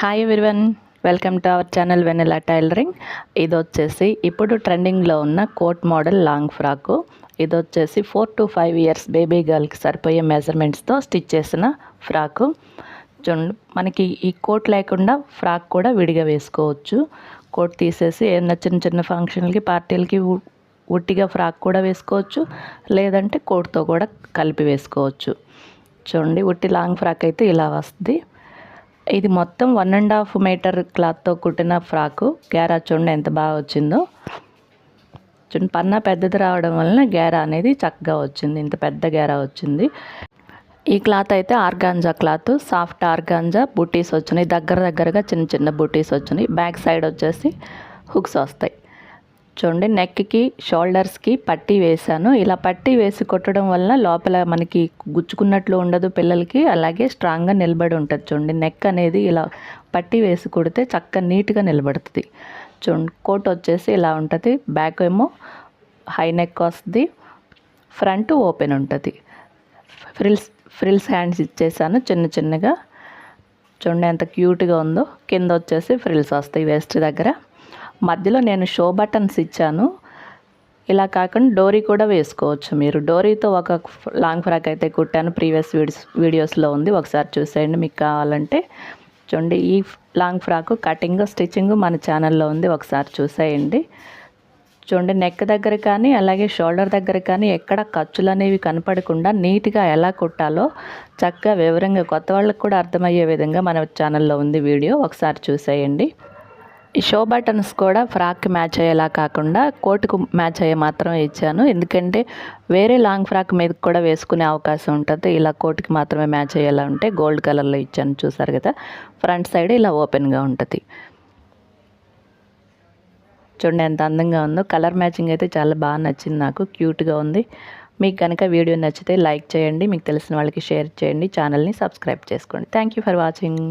Hi everyone welcome to our channel Vennela tailoring ఇది వచ్చేసి ఇప్పుడు ట్రెండింగ్లో ఉన్న కోట్ మోడల్ లాంగ్ ఫ్రాకు. ఇది వచ్చేసి four to five years baby గర్ల్కి సరిపోయే మెజర్మెంట్స్తో స్టిచ్ చేసిన ఫ్రాకు. చూడండి మనకి ఈ కోట్ లేకుండా ఫ్రాక్ కూడా విడిగా వేసుకోవచ్చు. కోట్ తీసేసి ఏదైనా చిన్న చిన్న ఫంక్షన్లకి పార్టీలకి ఉట్టిగా ఫ్రాక్ కూడా వేసుకోవచ్చు. లేదంటే కోట్తో కూడా కలిపి వేసుకోవచ్చు. చూడండి ఉట్టి లాంగ్ ఫ్రాక్ అయితే ఇలా వస్తుంది. ఇది మొత్తం వన్ అండ్ హాఫ్ మీటర్ క్లాత్తో కుట్టిన ఫ్రాకు. గేరా చూడండి ఎంత బాగా వచ్చిందో. చూడండి పన్నా పెద్దది రావడం వలన గేరా అనేది చక్కగా వచ్చింది. ఇంత పెద్ద గేరా వచ్చింది. ఈ క్లాత్ అయితే ఆర్గాంజా క్లాత్. సాఫ్ట్ ఆర్గాంజా బుటీస్ వచ్చినాయి. దగ్గర దగ్గరగా చిన్న చిన్న బుటీస్ వచ్చినాయి. బ్యాక్ సైడ్ వచ్చేసి హుక్స్ వస్తాయి. చూడండి నెక్కి షోల్డర్స్కి పట్టీ వేసాను ఇలా పట్టీ వేసి కొట్టడం వల్ల లోపల మనకి గుచ్చుకున్నట్లు ఉండదు పిల్లలకి అలాగే స్ట్రాంగ్గా నిలబడి ఉంటుంది చూడండి. నెక్ అనేది ఇలా పట్టీ వేసి కొడితే చక్కగా నీట్గా నిలబడుతుంది. చూడండి కోట్ వచ్చేసి ఇలా ఉంటుంది. బ్యాక్ ఏమో హై నెక్ వస్తుంది. ఫ్రంట్ ఓపెన్ ఉంటుంది. ఫ్రిల్స్ ఫ్రిల్స్ హ్యాండ్స్ ఇచ్చేసాను చిన్న చిన్నగా. చూడండి ఎంత క్యూట్గా ఉందో. కింద వచ్చేసి ఫ్రిల్స్ వస్తాయి వేస్ట్ దగ్గర. మధ్యలో నేను షో బటన్స్ ఇచ్చాను. ఇలా కాకుండా డోరీ కూడా వేసుకోవచ్చు మీరు. డోరీతో ఒక లాంగ్ ఫ్రాక్ అయితే కుట్టాను. ప్రీవియస్ వీడియోస్ వీడియోస్లో ఉంది. ఒకసారి చూసేయండి. మీకు కావాలంటే చూడండి. ఈ లాంగ్ ఫ్రాక్ కటింగ్ స్టిచ్చింగ్ మన ఛానల్లో ఉంది. ఒకసారి చూసేయండి. చూడండి నెక్ దగ్గర కానీ అలాగే షోల్డర్ దగ్గర కానీ ఎక్కడ ఖర్చులు అనేవి కనపడకుండా నీట్గా ఎలా కుట్టాలో చక్కగా వివరంగా కొత్త వాళ్ళకి కూడా అర్థమయ్యే విధంగా మన ఛానల్లో ఉంది వీడియో. ఒకసారి చూసేయండి. ఈ షో బటన్స్ కూడా ఫ్రాక్కి మ్యాచ్ అయ్యేలా కాకుండా కోటుకు మ్యాచ్ అయ్యే మాత్రం ఇచ్చాను. ఎందుకంటే వేరే లాంగ్ ఫ్రాక్ మీద కూడా వేసుకునే అవకాశం ఉంటుంది. ఇలా కోటుకి మాత్రమే మ్యాచ్ అయ్యేలా ఉంటే గోల్డ్ కలర్లో ఇచ్చాను చూసారు కదా. ఫ్రంట్ సైడ్ ఇలా ఓపెన్గా ఉంటుంది. చూడండి ఎంత అందంగా ఉందో. కలర్ మ్యాచింగ్ అయితే చాలా బాగా నచ్చింది నాకు. క్యూట్గా ఉంది. మీకు కనుక వీడియో నచ్చితే లైక్ చేయండి. మీకు తెలిసిన వాళ్ళకి షేర్ చేయండి. ఛానల్ని సబ్స్క్రైబ్ చేసుకోండి. Thank you for watching.